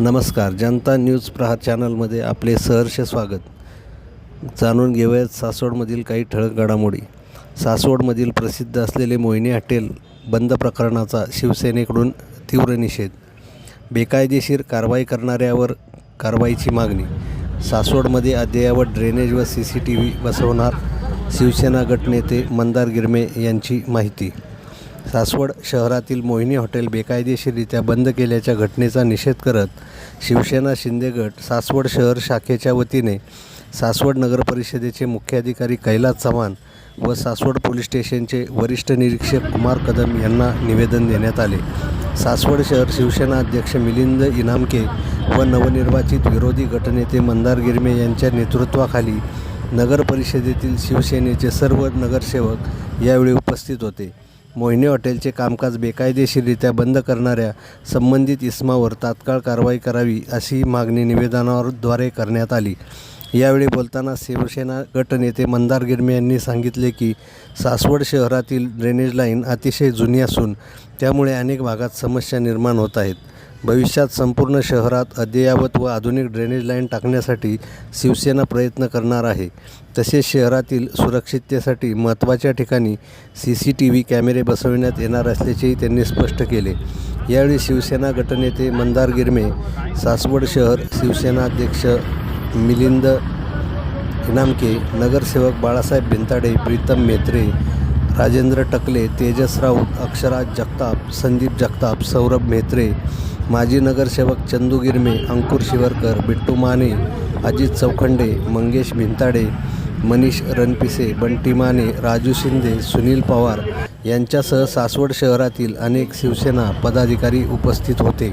नमस्कार जनता न्यूज प्रहार चॅनलमध्ये आपले सहर्ष स्वागत. जाणून घेऊयात सासवडमधील काही ठळक घडामोडी. सासवडमधील प्रसिद्ध असलेले मोहिनी हॉटेल बंद प्रकरणाचा शिवसेनेकडून तीव्र निषेध. बेकायदेशीर कारवाई करणाऱ्यावर कारवाईची मागणी. सासवडमध्ये अद्ययावत ड्रेनेज व सी सी टी व्ही बसवणार शिवसेना गटनेते मंदार गिरमे यांची माहिती. सासवड शहरातील मोहिनी हॉटेल बेकायदेशीररित्या बंद केल्याच्या घटनेचा निषेध करत शिवसेना शिंदे गट सासवड शहर शाखेच्या वतीने सासवड नगर परिषदेचे मुख्याधिकारी कैलास चव्हाण व सासवड पोलीस स्टेशनचे वरिष्ठ निरीक्षक कुमार कदम यांना निवेदन देण्यात आले. सासवड शहर शिवसेना अध्यक्ष मिलिंद इनामके व नवनिर्वाचित विरोधी गटनेते मंदार गिरमे यांच्या नेतृत्वाखाली नगर परिषदेतील शिवसेनेचे सर्व नगरसेवक यावेळी उपस्थित होते. मोहिनी हॉटेलचे कामकाज बेकायदेशीररित्या बंद करणाऱ्या संबंधित इस्मावर तात्काळ कारवाई करावी अशी मागणी निवेदनाद्वारे करण्यात आली. यावेळी बोलताना शिवसेना गटनेते मंदार गिरमे यांनी सांगितले की सासवड शहरातील ड्रेनेज लाईन अतिशय जुनी असून त्यामुळे अनेक भागात समस्या निर्माण होत आहेत. भविष्यात संपूर्ण शहरात अद्ययावत व आधुनिक ड्रेनेज लाईन टाकण्यासाठी शिवसेना प्रयत्न करणार आहे. तसेच शहरातील सुरक्षिततेसाठी महत्त्वाच्या ठिकाणी सी सी टी व्ही कॅमेरे बसविण्यात येणार असल्याचेही त्यांनी स्पष्ट केले. यावेळी शिवसेना गटनेते मंदार गिरमे सासवड शहर शिवसेनाध्यक्ष मिलिंद इनामके नगरसेवक बाळासाहेब बिंताडे प्रीतम मेत्रे राजेंद्र टकले तेजस राऊत अक्षराज जगताप संदीप जगताप सौरभ मेत्रे माजी नगरसेवक चंदू गिरमे अंकुर शिवरकर बिट्टू माने अजित चौखंडे मंगेश भिंताडे मनीष रणपिसे बंटी माने राजू शिंदे सुनील पवार यांच्यासह सासवड शहरातील अनेक शिवसेना पदाधिकारी उपस्थित होते.